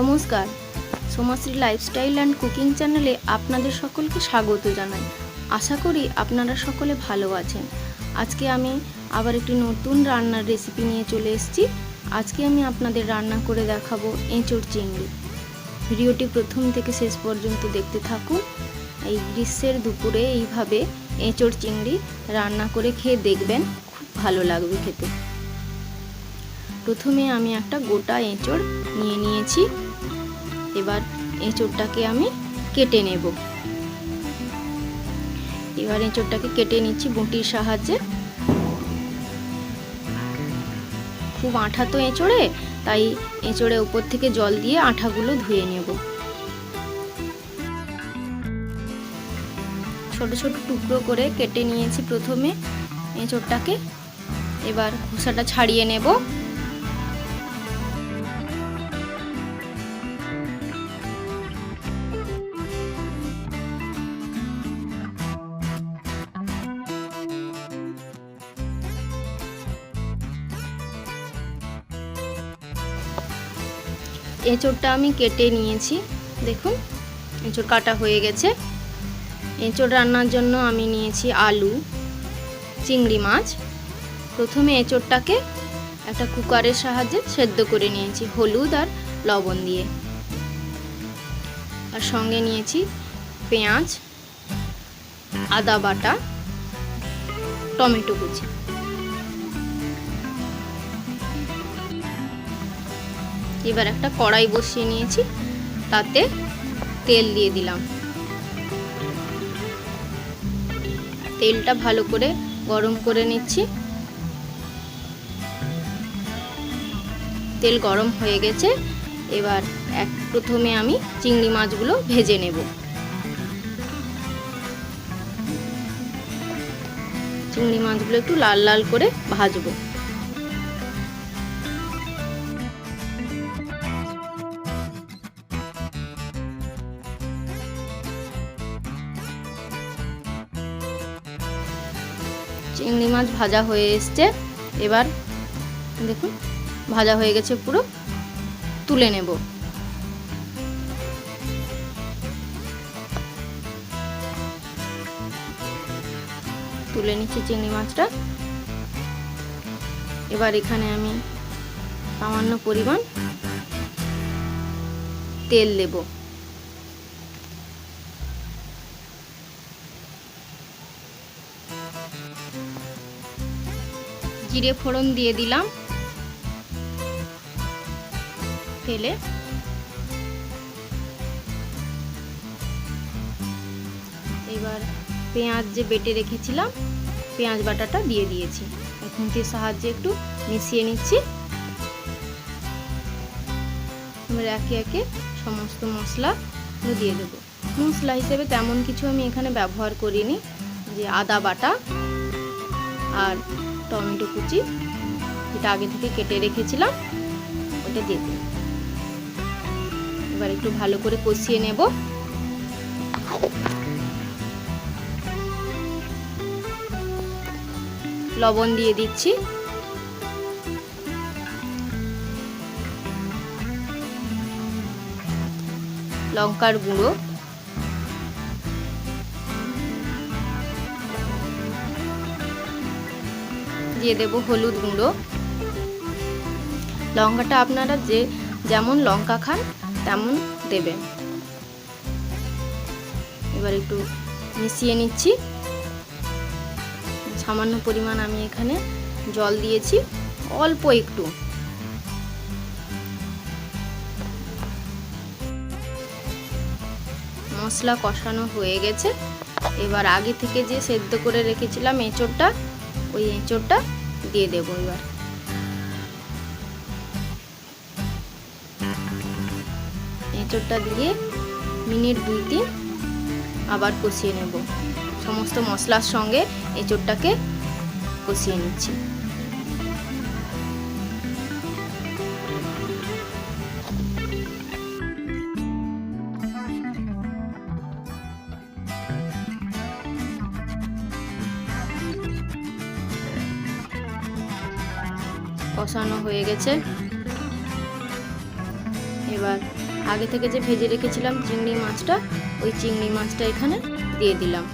নমস্কার। Somashree lifestyle and cooking চ্যানেলে আপনাদের সকলকে স্বাগত জানাই। আশা করি আপনারা সকলে ভালো আছেন। আজকে আমি আবার একটি নতুন রান্নার রেসিপি নিয়ে চলে এসেছি। আজকে আমি আপনাদের রান্না করে দেখাবো এঁচোড় চিংড়ি। ভিডিওটি প্রথম থেকে শেষ পর্যন্ত দেখতে থাকুন। এই গ্রীষ্মের দুপুরে এইভাবে এঁচোড় চিংড়ি রান্না করে খেয়ে দেখবেন, খুব ভালো লাগবে খেতে। প্রথমে আমি একটা গোটা এঁচড় নিয়ে নিয়েছি। এবার এঁচড়টাকে আমি কেটে নেব। এবার এঁচড়টাকে কেটে নিচ্ছি বটির সাহায্যে। খুব আঠা তো এঁচড়ে তাই এঁচড়ে উপর থেকে জল দিয়ে আঠাগুলো ধুয়ে নেব। ছোট ছোট টুকরো করে কেটে নিয়েছি প্রথমে এঁচড়টাকে এবার খোসাটা ছাড়িয়ে নেব। এঁচড়টা আমি কেটে নিয়েছি, দেখুন, এঁচড় কাটা হয়ে গেছে। এঁচড় রান্নার জন্য আমি নিয়েছি আলু, চিংড়ি মাছ। প্রথমে এঁচড়টাকে একটা কুকারের সাহায্যে সেদ্ধ করে নিয়েছি, হলুদ আর লবণ দিয়ে। আর সঙ্গে নিয়েছি পেঁয়াজ, আদা বাটা, টমেটো কুচি। এবার একটা কড়াই বসিয়ে নিয়েছি, তাতে তেল দিয়ে দিলাম। তেলটা ভালো করে গরম করে নিচ্ছি। তেল গরম হয়ে গেছে, এবার এক প্রথমে আমি চিংড়ি মাছগুলো ভেজে নেব। চিংড়ি মাছগুলো একটু লাল লাল করে ভাজবো। চিংড়ি মাছ ভাজা হয়ে এসছে। এবার দেখুন, ভাজা হয়ে গেছে পুরো। তুলে নেব। তুলে নিচ্ছি চিংড়ি মাছটা। এবার এখানে আমি সামান্য পরিমাণ তেল দেবো। জিরে ফোড়ন দিয়ে দিলাম। তেলে। এবার পেঁয়াজ যে বেটে রেখেছিলাম, পেঁয়াজ বাটাটা দিয়ে দিয়েছি। খুন্তির সাহায্যে একটু মিশিয়ে নিচ্ছি। এবার একে একে সমস্ত মশলা দিয়ে দেবো। মশলা হিসেবে তেমন কিছু আমি এখানে ব্যবহার করিনি, যে আদা বাটা আর টমেটো কুচি, যেটা আগে থেকে কেটে রেখেছিলাম, ওটা দিয়ে এবার একটু ভালো করে কষিয়ে নেব। লবণ দিয়ে দিচ্ছি। লঙ্কার গুঁড়ো। দিয়ে দেব হলুদ গুঁড়ো। লঙ্কাটা আপনারা যে যেমন লঙ্কা খান, তেমন দেবেন। এবার একটু মিশিয়ে নিচ্ছি। সামান্য পরিমাণ আমি এখানে জল দিয়েছি, অল্প একটু। মশলা কষানো হয়ে গেছে। এবার আগে থেকে যে সেদ্ধ করে রেখেছিলাম এঁচোড়টা, ওই এঁচোড়টা দিয়ে দেবো এবার। এঁচোড়টা দিয়ে মিনিট দুই তিন আবার কষিয়ে নেব। সমস্ত মশলার সঙ্গে এঁচোড়টাকে কষিয়ে নিচ্ছি। কষানো হয়ে গেছে। এবার আগে থেকে যে ভেজে রেখেছিলাম চিংড়ি মাছটা, ওই চিংড়ি মাছটা এখানে দিয়ে দিলাম।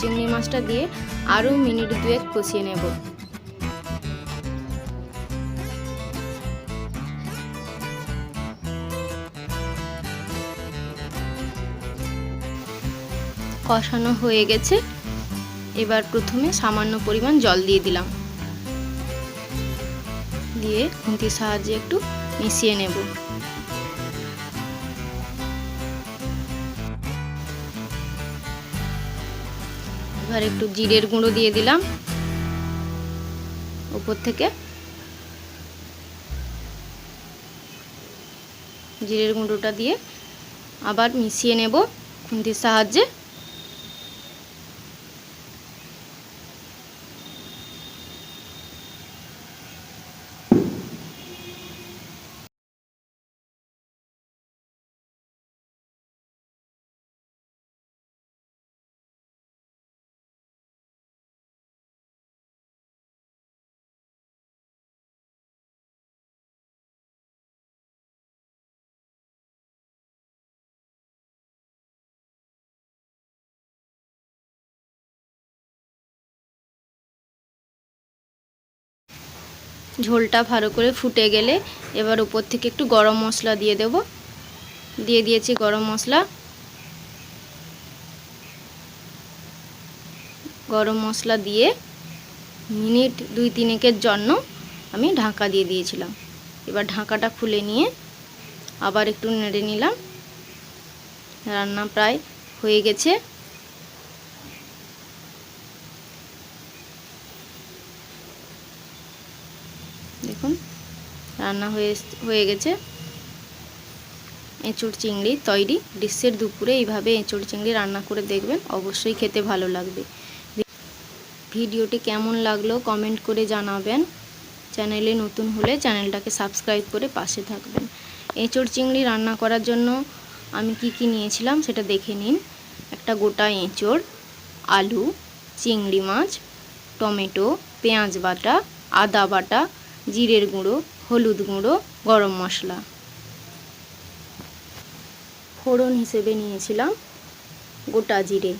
চিংড়ি মাছটা দিয়ে আরও মিনিট দুয়েক কষিয়ে নেব। কষানো হয়ে গেছে। এবার প্রথমে সামান্য পরিমাণ জল দিয়ে দিলাম। দিয়ে খুন্তির সাহায্যে একটু মিশিয়ে নেব। এবার একটু জিরের গুঁড়ো দিয়ে দিলাম। উপর থেকে জিরের গুঁড়োটা দিয়ে আবার মিশিয়ে নেব খুন্তির সাহায্যে। ঝোলটা ভালো করে ফুটে গেলে এবার উপর থেকে একটু গরম মশলা দিয়ে দেব। দিয়ে দিয়েছি গরম মশলা। গরম মশলা দিয়ে মিনিট দুই তিনেকের জন্য আমি ঢাকা দিয়ে দিয়েছিলাম। এবার ঢাকাটা খুলে নিয়ে আবার একটু নেড়ে নিলাম। রান্না প্রায় হয়ে গেছে দেখুন রান্না হয়ে হয়ে গেছে। এঁচড় চিংড়ি তৈরি। গ্রীষ্মের দুপুরে এইভাবে এঁচড় চিংড়ি রান্না করে দেখবেন, অবশ্যই খেতে ভালো লাগবে। ভিডিওটি কেমন লাগল কমেন্ট করে জানাবেন। চ্যানেলে নতুন হলে চ্যানেলটাকে সাবস্ক্রাইব করে পাশে থাকবেন। এঁচড় চিংড়ি রান্না করার জন্য আমি কি কি নিয়েছিলাম সেটা দেখে নিন। একটা গোটা এঁচড়, আলু, চিংড়ি মাছ, টমেটো, পেঁয়াজ বাটা, আদা বাটা, জিরের গুঁড়ো হলুদ গুঁড়ো গরম মশলা। ফোড়ন হিসেবে নিয়েছিলাম গোটা জিরে।